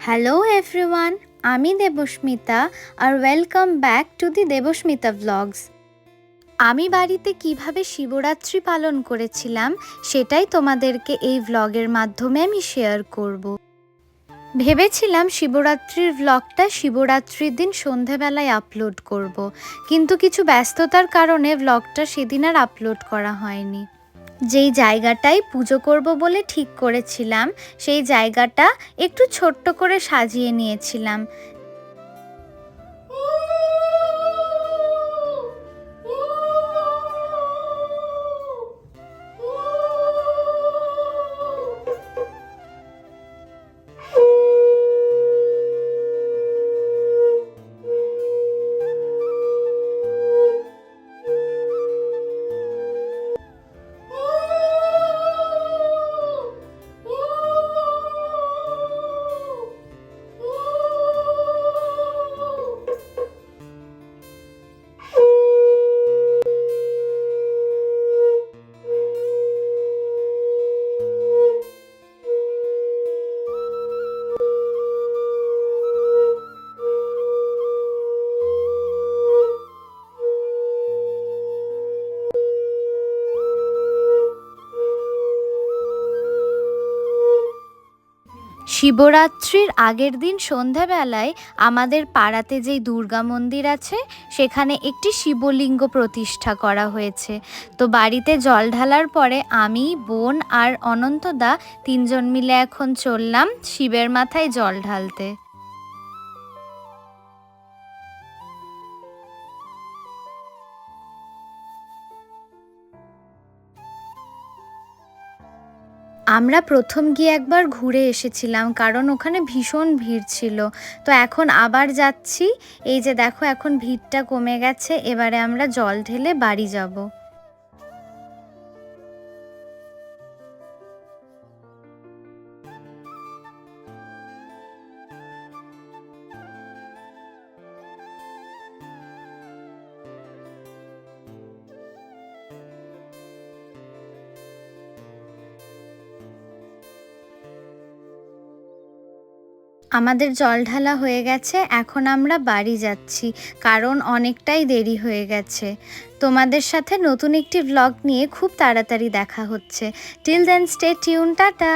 Hello everyone আমি দেবস্মিতা আর welcome back to the Debasmita vlogs আমি বাড়িতে কীভাবে শিবরাত্রি পালন করেছিলাম সেটাই তোমাদেরকে এই ভ্লগের মাধ্যমে আমি শেয়ার করব। ভেবেছিলাম শিবরাত্রির ভ্লগটা শিবরাত্রির দিন সন্ধেবেলায় আপলোড করব। কিন্তু কিছু ব্যস্ততার কারণে ভ্লগটা সেদিন আর আপলোড করা হয়নি। যেই জায়গাটায় পুজো করব বলে ঠিক করেছিলাম সেই জায়গাটা একটু ছোট্ট করে সাজিয়ে নিয়েছিলাম। শিবরাত্রির আগের দিন সন্ধ্যাবেলায় আমাদের পাড়াতে যেই দুর্গা মন্দির আছে, সেখানে একটি শিবলিঙ্গ প্রতিষ্ঠা করা হয়েছে। তো বাড়িতে জল ঢালার পরে আমি, বোন আর অনন্তদা তিনজন মিলে এখন চললাম শিবের মাথায় জল ঢালতে। আমরা প্রথম গিয়ে একবার ঘুরে এসেছিলাম, কারণ ওখানে ভীষণ ভিড় ছিল। তো এখন আবার যাচ্ছি। এই যে দেখো, এখন ভিড়টা কমে গেছে। এবারে আমরা জল ঢেলে বাড়ি যাব। আমাদের জল ঢালা হয়ে গেছে, এখন আমরা বাড়ি যাচ্ছি, কারণ অনেকটাই দেরি হয়ে গেছে। তোমাদের সাথে নতুন একটি ব্লগ নিয়ে খুব তাড়াতাড়ি দেখা হচ্ছে। Till then stay tune tata!